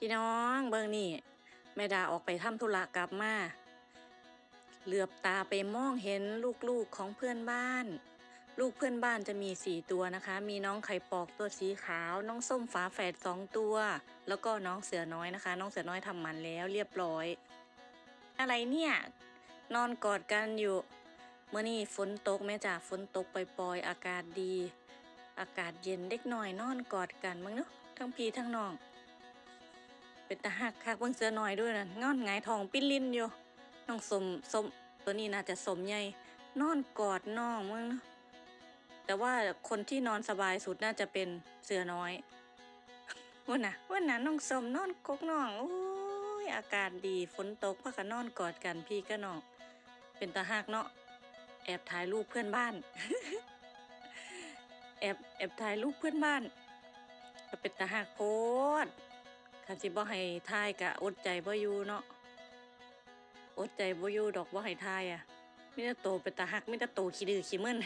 พี่น้องเบิ่งนี่แม่ดาออกไปทำธุระกลับมาเหลือบตาไปมองเห็นลูกๆของเพื่อนบ้าน ลูกเพื่อนบ้านจะมีสี่ตัวนะคะ มีน้องไข่ปอกตัวสีขาว น้องส้มฝาแฝดสองตัว แล้วก็น้องเสือน้อยนะคะ น้องเสือน้อยทำมันแล้วเรียบร้อย อะไรเนี่ย นอนกอดกันอยู่เมื่อนี้ฝนตกแม่จ๋าฝนตกปล่อยๆอากาศดี อากาศเย็นเด็กน่อยนอนกอดกันมั้งเนาะทั้งพี่ทั้งน้อง เป็นตาหักคักเบิ่งเสือน้อยด้วยนะงอนหงายทองปิ้นลิ้นอยู่น้องสมสมตัวนี้น่าจะสมใหญ่นอนกอดน้องมั้งเนะแต่ว่าคนที่นอนสบายสุดน่าจะเป็นเสือน้อยวันน่ะวันน่ะน้องสมนอนกกน้องโอ้ยอากาศดีฝนตกพักกันนอนกอดกันพี่ก็น้องเป็นตาหักเนาะแอบถ่ายรูปเพื่อนบ้านแอบแอบถ่ายรูปเพื่อนบ้านก็เป็นตาหักโพด คันสิบ่ให้ทายกะอดใจบ่อยู่เนาะอดใจบ่อยู่ดอกบ่ให้ทายอะมีแต่โตเป็นตาหักมีแต่โตขี้ดื้อขี้มึน